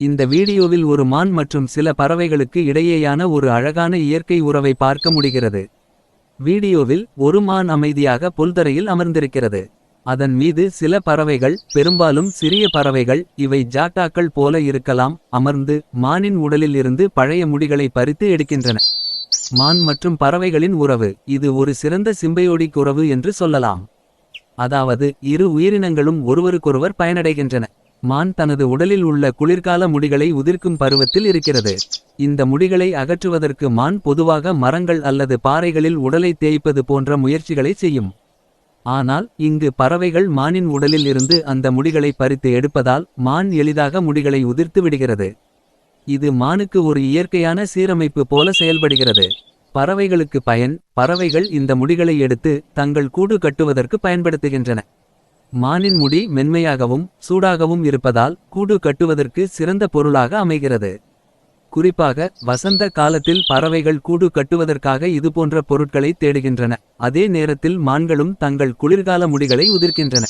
இந்த வீடியோவில் ஒரு மான் மற்றும் சில பறவைகளுக்கு இடையேயான ஒரு அழகான இயற்கை உறவை பார்க்க முடிகிறது. வீடியோவில் ஒரு மான் அமைதியாக புல்தரையில் அமர்ந்திருக்கிறது. அதன் மீது சில பறவைகள் பெரும்பாலும் சிறிய பறவைகள் இவை ஜாட்டாக்கள் போல இருக்கலாம் அமர்ந்து மானின் உடலில் இருந்து பழைய முடிகளை பறித்து எடுக்கின்றன. மான் மற்றும் பறவைகளின் உறவு இது ஒரு சிறந்த சிம்பையோடிக் உறவு என்று சொல்லலாம். அதாவது இரு உயிரினங்களும் ஒருவருக்கொருவர் பயனடைகின்றன. மான் தனது உடலில் உள்ள குளிர்கால முடிகளை உதிர்க்கும் பருவத்தில் இருக்கிறது. இந்த முடிகளை அகற்றுவதற்கு மான் பொதுவாக மரங்கள் அல்லது பாறைகளில் உடலை தேய்ப்பது போன்ற முயற்சிகளை செய்யும். ஆனால் இங்கு பறவைகள் மானின் உடலில் இருந்து அந்த முடிகளை பறித்து எடுப்பதால் மான் எளிதாக முடிகளை உதிர்த்து விடுகிறது. இது மானுக்கு ஒரு இயற்கையான சீரமைப்பு போல செயல்படுகிறது. பறவைகளுக்கு பயன் பறவைகள் இந்த முடிகளை எடுத்து தங்கள் கூடு கட்டுவதற்கு பயன்படுத்துகின்றன. மானின் முடி மென்மையாகவும் சூடாகவும் இருப்பதால் கூடு கட்டுவதற்கு சிறந்த பொருளாக அமைகிறது. குறிப்பாக வசந்த காலத்தில் பறவைகள் கூடு கட்டுவதற்காக இதுபோன்ற பொருட்களை தேடுகின்றன. அதே நேரத்தில் மான்களும் தங்கள் குளிர்கால முடிகளை உதிர்க்கின்றன.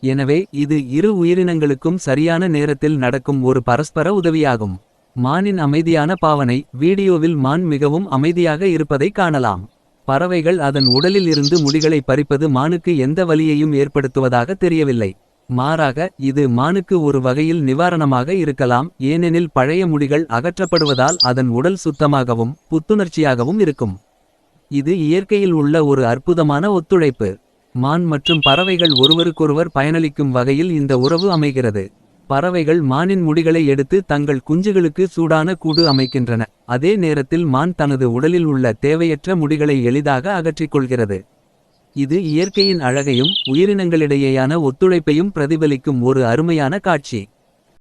எனவே இது இரு உயிரினங்களுக்கும் சரியான நேரத்தில் நடக்கும் ஒரு பரஸ்பர உதவியாகும். மானின் அமைதியான பாவனை வீடியோவில் மான் மிகவும் அமைதியாக இருப்பதை காணலாம். பறவைகள் அதன் உடலில் இருந்து முடிகளை பறிப்பது மானுக்கு எந்த வலியையும் ஏற்படுத்துவதாக தெரியவில்லை. மாறாக இது மானுக்கு ஒரு வகையில் நிவாரணமாக இருக்கலாம் ஏனெனில் பழைய முடிகள் அகற்றப்படுவதால் அதன் உடல் சுத்தமாகவும் புத்துணர்ச்சியாகவும் இருக்கும். இது இயற்கையில் உள்ள ஒரு அற்புதமான ஒத்துழைப்பு. மான் மற்றும் பறவைகள் ஒருவருக்கொருவர் பயனளிக்கும் வகையில் இந்த உறவு அமைகிறது. பறவைகள் மானின் முடிகளை எடுத்து தங்கள் குஞ்சுகளுக்கு சூடான கூடு அமைக்கின்றன. அதே நேரத்தில் மான் தனது உடலில் உள்ள தேவையற்ற முடிகளை எளிதாக அகற்றிக் கொள்கிறது. இது இயற்கையின் அழகையும் உயிரினங்களிடையேயான ஒத்துழைப்பையும் பிரதிபலிக்கும் ஒரு அருமையான காட்சி.